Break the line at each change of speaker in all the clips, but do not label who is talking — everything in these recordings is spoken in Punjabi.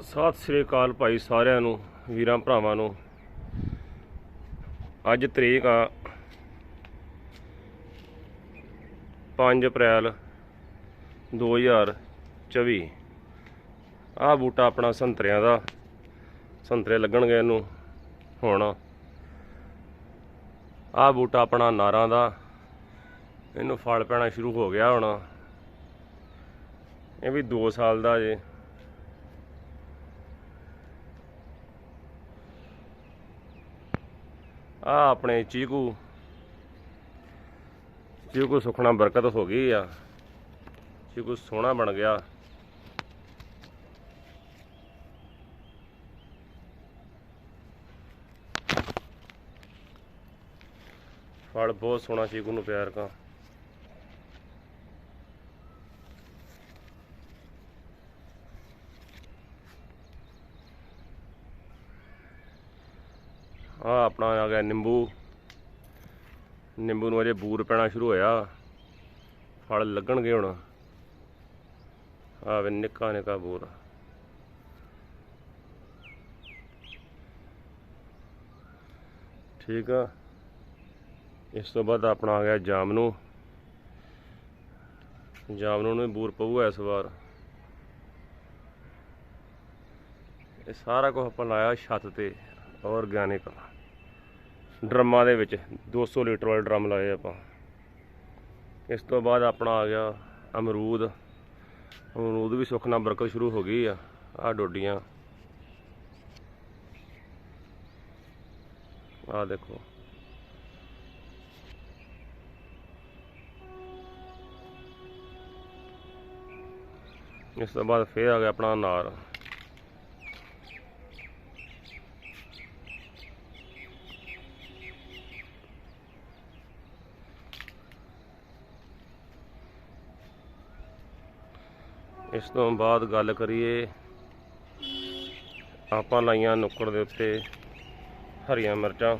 ਸਤਿ ਸ੍ਰੀ ਅਕਾਲ ਭਾਈ ਸਾਰਿਆਂ ਨੂੰ, ਵੀਰਾਂ ਭਰਾਵਾਂ ਨੂੰ। ਅੱਜ ਤਰੀਕ ਆ 5 ਅਪ੍ਰੈਲ 2024 ਆਹ ਬੂਟਾ ਆਪਣਾ ਸੰਤਰਿਆਂ ਦਾ, ਸੰਤਰੇ ਲੱਗਣਗੇ ਇਹਨੂੰ ਹੁਣ। ਆਹ ਬੂਟਾ ਆਪਣਾ ਨਾਰਾਂ ਦਾ, ਇਹਨੂੰ ਫਲ ਪੈਣਾ ਸ਼ੁਰੂ ਹੋ ਗਿਆ ਹੁਣ। ਇਹ ਵੀ 2 ਸਾਲ ਦਾ ਜੇ। ਆ ਆਪਣੇ ਚੀਕੂ। ਚੀਕੂ ਸੁਖਣਾ ਬਰਕਤ ਹੋ ਗਈ ਆ। ਚੀਕੂ ਸੋਹਣਾ ਬਣ ਗਿਆ। ਫਲ ਬਹੁਤ ਸੋਹਣਾ ਚੀਕੂ ਨੂੰ ਪਿਆਰ ਕਾ। ਆ ਆਪਣਾ ਆ ਗਿਆ ਨਿੰਬੂ। ਨਿੰਬੂ ਨੂੰ ਅਜੇ ਬੂਰ ਪੈਣਾ ਸ਼ੁਰੂ ਹੋਇਆ। ਫਲ ਲੱਗਣਗੇ ਹੁਣ। ਆ ਵੇ ਨਿੱਕਾ ਨਿੱਕਾ ਬੂਰ। ਠੀਕ ਆ। ਇਸ ਤੋਂ ਬਾਅਦ ਆਪਣਾ ਆ ਗਿਆ ਜਾਮਨੂ। ਜਾਮਨੂ ਨੂੰ ਵੀ ਬੂਰ ਪਊਗਾ ਇਸ ਵਾਰ। ਇਹ ਸਾਰਾ ਕੁਝ ਆਪਾਂ ਲਾਇਆ ਛੱਤ ਤੇ ਆਰਗੈਨਿਕ ਡਰਮਾਂ ਦੇ ਵਿੱਚ 200 ਲੀਟਰ ਵਾਲੇ ਡਰਮ ਲਾਏ ਆਪਾਂ। ਇਸ ਤੋਂ ਬਾਅਦ ਆਪਣਾ ਆ ਗਿਆ ਅਮਰੂਦ। ਅਮਰੂਦ ਵੀ ਸੁੱਖ ਨਾਲ ਬਰਕਤ ਸ਼ੁਰੂ ਹੋ ਗਈ ਆ ਆ ਡੋਡੀਆਂ। ਆ ਦੇਖੋ। ਇਸ ਤੋਂ ਬਾਅਦ ਫੇਰ ਆ ਗਿਆ ਆਪਣਾ ਅਨਾਰ। ਇਸ ਤੋਂ ਬਾਅਦ ਗੱਲ ਕਰੀਏ ਆਪਾਂ ਲਾਈਆਂ ਨੁੱਕੜ ਦੇ ਉੱਤੇ ਹਰੀਆਂ ਮਿਰਚਾਂ।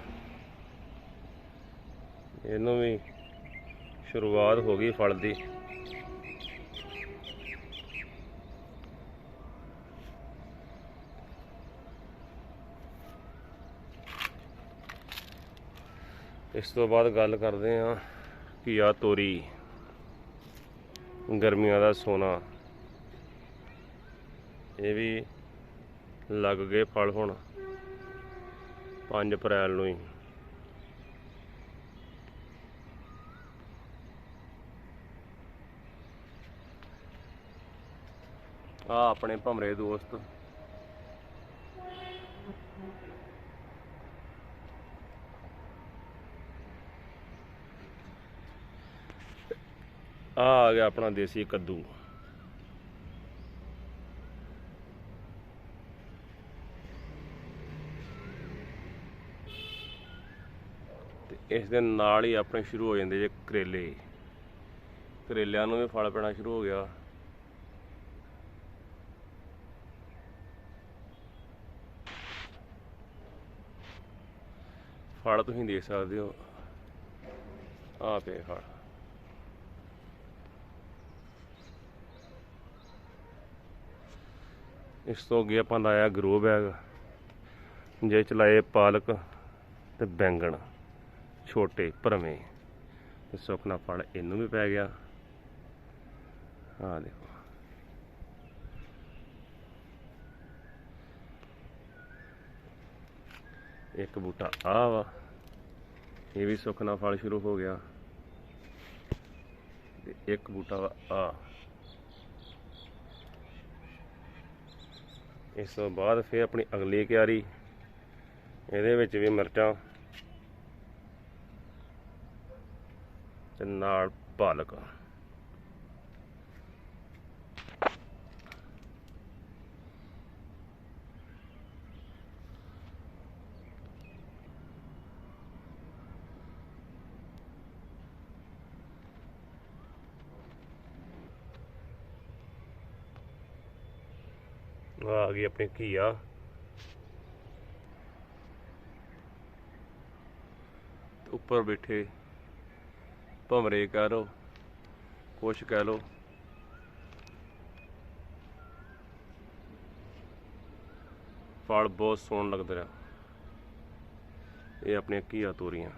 ਇਹਨੂੰ ਵੀ ਸ਼ੁਰੂਆਤ ਹੋ ਗਈ ਫਲ ਦੀ। ਇਸ ਤੋਂ ਬਾਅਦ ਗੱਲ ਕਰਦੇ ਹਾਂ ਘੀਆ ਤੋਰੀ। ਗਰਮੀਆਂ ਦਾ ਸੋਨਾ। ਇਹ ਵੀ ਲੱਗ ਗਏ ਫਲ ਹੁਣ। 5 ਅਪ੍ਰੈਲ ਨੂੰ ਹੀ। ਆ ਆਪਣੇ ਭਮਰੇ ਦੋਸਤ। ਆ ਆ ਗਿਆ ਆਪਣਾ ਦੇਸੀ ਕੱਦੂ। ਇਸ ਦੇ ਨਾਲ ਹੀ ਆਪਣੇ ਸ਼ੁਰੂ ਹੋ ਜਾਂਦੇ ਜੇ ਕਰੇਲੇ। ਕਰੇਲਿਆਂ ਨੂੰ ਵੀ ਫਲ ਪੈਣਾ ਸ਼ੁਰੂ ਹੋ ਗਿਆ। ਫਲ ਤੁਸੀਂ ਦੇਖ ਸਕਦੇ ਹੋ। ਆ ਪਏ ਫਲ। ਇਸ ਤੋਂ ਅੱਗੇ ਆਪਾਂ ਲਾਇਆ ਗਰੋ ਬੈਗ ਜੇ ਚ ਲਾਏ ਪਾਲਕ ਤੇ ਬੈਂਗਣ। ਛੋਟੇ ਭਰਵੇਂ। ਤੇ ਸੁੱਕਣਾ ਫਲ ਇਹਨੂੰ ਵੀ ਪੈ ਗਿਆ। ਆ ਦੇਖੋ। ਇੱਕ ਬੂਟਾ ਆ ਵਾ। ਇਹ ਵੀ ਸੁੱਕਣਾ ਫਲ ਸ਼ੁਰੂ ਹੋ ਗਿਆ। ਤੇ ਇੱਕ ਬੂਟਾ ਵਾ ਆ ਇਸ ਤੋਂ ਬਾਅਦ ਫਿਰ ਆਪਣੀ ਅਗਲੀ ਕਿਆਰੀ। ਇਹਦੇ ਵਿੱਚ ਵੀ ਮਿਰਚਾਂ। ਤੇ ਨਾਲ ਪਾਲਕ। ਆ ਗਈ ਆਪਣੀ ਘੀਆ। ਉੱਪਰ ਬੈਠੇ ਭਮਰੇ ਕਹਿ ਲੋ ਕੁਛ ਕਹਿ ਲੋ ਫਲ ਬਹੁਤ ਸੋਹਣ ਲੱਗਦਾ ਰਿਹਾ ਇਹ ਆਪਣੀਆਂ ਘੀਆ ਤੋਰੀਆਂ।